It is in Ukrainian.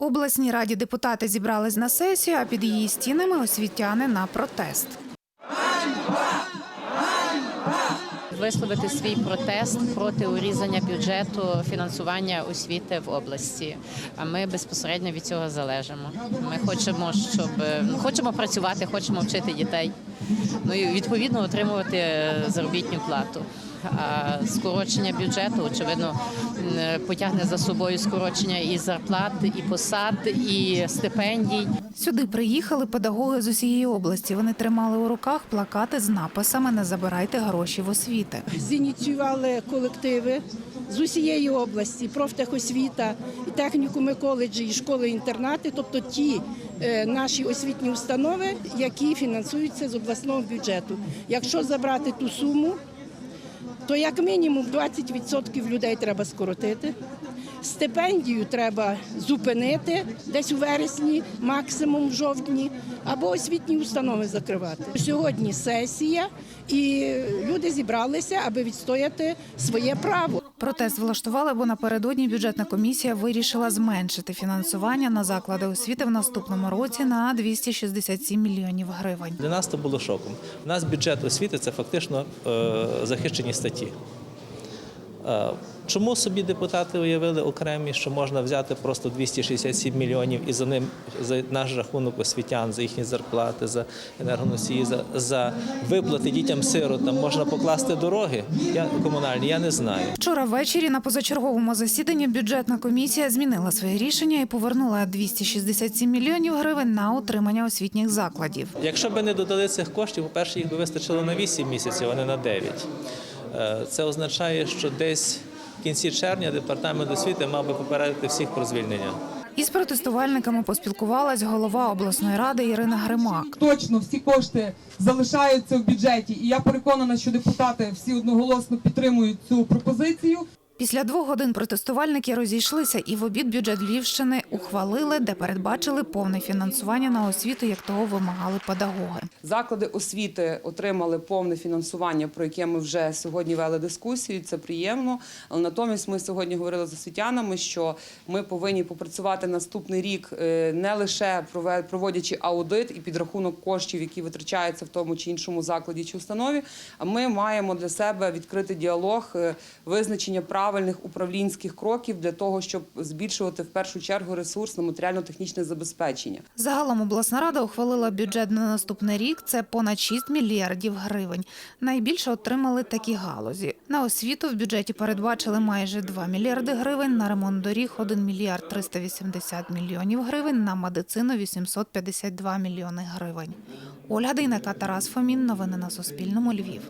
Обласній раді депутати зібрались на сесію, а під її стінами освітяни на протест. висловити свій протест проти урізання бюджету фінансування освіти в області. А ми безпосередньо від цього залежимо. Ми хочемо, щоб ну, хочемо працювати, хочемо вчити дітей. Ну і відповідно отримувати заробітну плату. А скорочення бюджету, очевидно, потягне за собою скорочення і зарплат, і посад, і стипендій. Сюди приїхали педагоги з усієї області. Вони тримали у руках плакати з написами Не забирайте гроші в освіти. зініціювали колективи з усієї області, профтехосвіта, і технікуми, коледжі, і школи-інтернати, тобто ті е, наші освітні установи, які фінансуються з обласного бюджету. Якщо забрати ту суму, то як мінімум 20% людей треба скоротити. Стипендію треба зупинити десь у вересні, максимум в жовтні, або освітні установи закривати. Сьогодні сесія, і люди зібралися, аби відстояти своє право. Протест влаштували, бо напередодні бюджетна комісія вирішила зменшити фінансування на заклади освіти в наступному році на 267 мільйонів гривень. Для нас це було шоком. У нас бюджет освіти це фактично е, захищені статті. Е, Чому собі депутати уявили окремі, що можна взяти просто 267 мільйонів і за ним за наш рахунок освітян, за їхні зарплати, за енергоносії, за, за виплати дітям сиротам можна покласти дороги? Я комунальні, я не знаю. Вчора ввечері на позачерговому засіданні бюджетна комісія змінила своє рішення і повернула 267 мільйонів гривень на утримання освітніх закладів. Якщо б не додали цих коштів, по-перше, їх би вистачило на 8 місяців, а не на 9. Е, Це означає, що десь в кінці червня департамент освіти мав би попередити всіх про звільнення. Із протестувальниками поспілкувалась голова обласної ради Ірина Гримак. точно всі кошти залишаються в бюджеті, і я переконана, що депутати всі одноголосно підтримують цю пропозицію. Після двох годин протестувальники розійшлися і в обід бюджет Львівщини ухвалили, де передбачили повне фінансування на освіту, як того вимагали педагоги. Заклади освіти отримали повне фінансування, про яке ми вже сьогодні вели дискусію. Це приємно. Але натомість ми сьогодні говорили з освітянами, що ми повинні попрацювати наступний рік е, не лише проводячи аудит і підрахунок коштів, які витрачаються в тому чи іншому закладі чи установі. А ми маємо для себе відкрити діалог, е, визначення правильних управлінських кроків для того, щоб збільшувати в першу чергу ресурс на матеріально-технічне забезпечення. Загалом обласна рада ухвалила бюджет на наступний рік. Це понад 6 мільярдів гривень. Найбільше отримали такі галузі. На освіту в бюджеті передбачили майже 2 мільярди гривень, на ремонт доріг 1 мільярд 380 мільйонів гривень, на медицину 852 мільйони гривень. Ольга Дейнека, Тарас Фомін. Новини на Суспільному. Львів.